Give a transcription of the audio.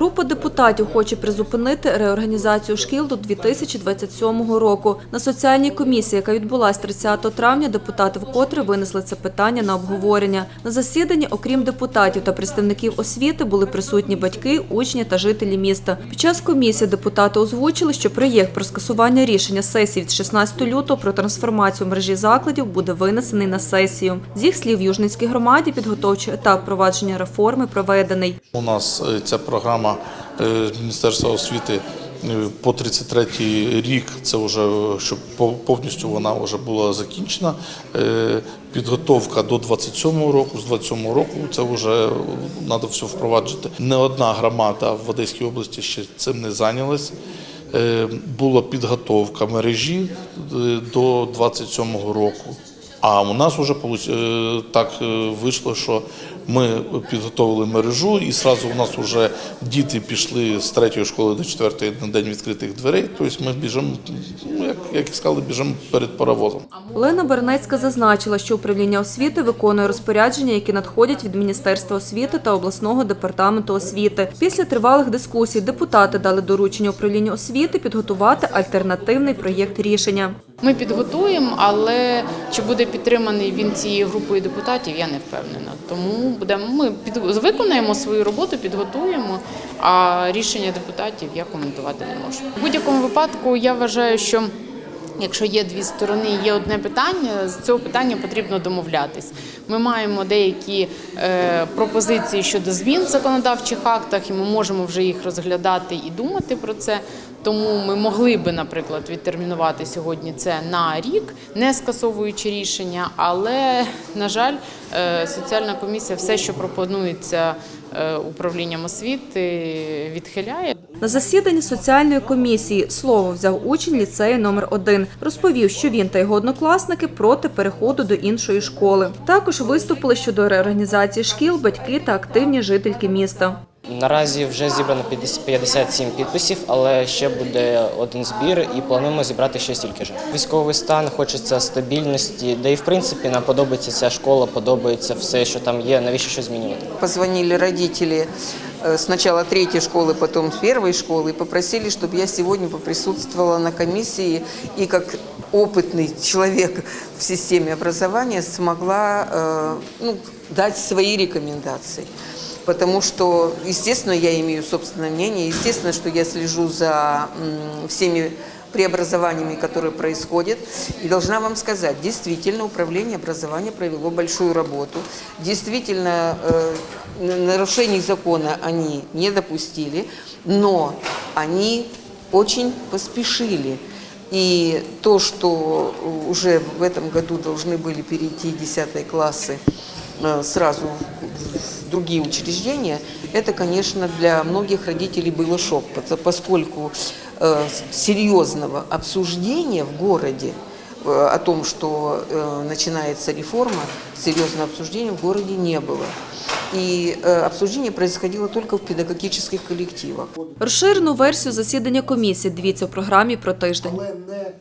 Група депутатів хоче призупинити реорганізацію шкіл до 2027 року. На соціальній комісії, яка відбулась 30 травня, депутати вкотре винесли це питання на обговорення. На засіданні, окрім депутатів та представників освіти, були присутні батьки, учні та жителі міста. Під час комісії депутати озвучили, що проєкт про скасування рішення сесії від 16 лютого про трансформацію мережі закладів буде винесений на сесію. З їх слів, Южницькій громаді підготовчий етап провадження реформи проведений. У нас е, ця програма е, з Міністерства освіти е, по 33 рік. Це вже е, щоб повністю вона вже була закінчена. Е, Підготовка до 27 року. З 27-го року це вже треба все впроваджувати. Не одна громада в Одеській області ще цим не зайнялась. Е, Була підготовка мережі е, до 27 року. А у нас вже е, так е, вийшло, що ми підготовили мережу, і одразу у нас вже діти пішли з третьої школи до четвертої на день відкритих дверей. Тобто ми біжимо, ну як, як сказали, біжимо перед паровозом. Олена Бернецька зазначила, що управління освіти виконує розпорядження, які надходять від Міністерства освіти та обласного департаменту освіти. Після тривалих дискусій депутати дали доручення управлінню освіти підготувати альтернативний проєкт рішення. Ми підготуємо, але чи буде підтриманий він цією групою депутатів, я не впевнена. Тому будемо ми під виконаємо свою роботу, підготуємо. А рішення депутатів я коментувати не можу. В будь-якому випадку я вважаю, що Якщо є дві сторони, є одне питання, з цього питання потрібно домовлятись. Ми маємо деякі е, пропозиції щодо змін в законодавчих актах, і ми можемо вже їх розглядати і думати про це. Тому ми могли би, наприклад, відтермінувати сьогодні це на рік, не скасовуючи рішення. Але на жаль, е, соціальна комісія все, що пропонується е, управлінням освіти, відхиляє. На засіданні соціальної комісії слово взяв учень ліцею номер 1 Розповів, що він та його однокласники проти переходу до іншої школи. Також виступили щодо реорганізації шкіл батьки та активні жительки міста. Наразі вже зібрано 50 57 підписів, але ще буде один збір і плануємо зібрати ще стільки ж. Військовий стан, хочеться стабільності, де і в принципі нам подобається ця школа, подобається все, що там є. Навіщо щось змінювати? Позвонили родители э, сначала третьей школы, потом первой школы и попросили, чтобы я сегодня поприсутствовала на комиссии и как опытный человек в системе образования смогла э, ну, дать свои рекомендации. Потому что, естественно, я имею собственное мнение, естественно, что я слежу за всеми преобразованиями, которые происходят. И должна вам сказать, действительно, управление образования провело большую работу. Действительно, э, нарушений закона они не допустили, но они очень поспешили. И то, что уже в этом году должны были перейти 10 классы э, сразу в другие учреждения, это, конечно, для многих родителей было шок, пото- поскольку э, серьезного обсуждения в городе э, о том, что э, начинается реформа, серьезного обсуждения в городе не было. И э, обсуждение происходило только в педагогических коллективах. Розширену версію засідання комісії дивіться в програмі про тиждень. але не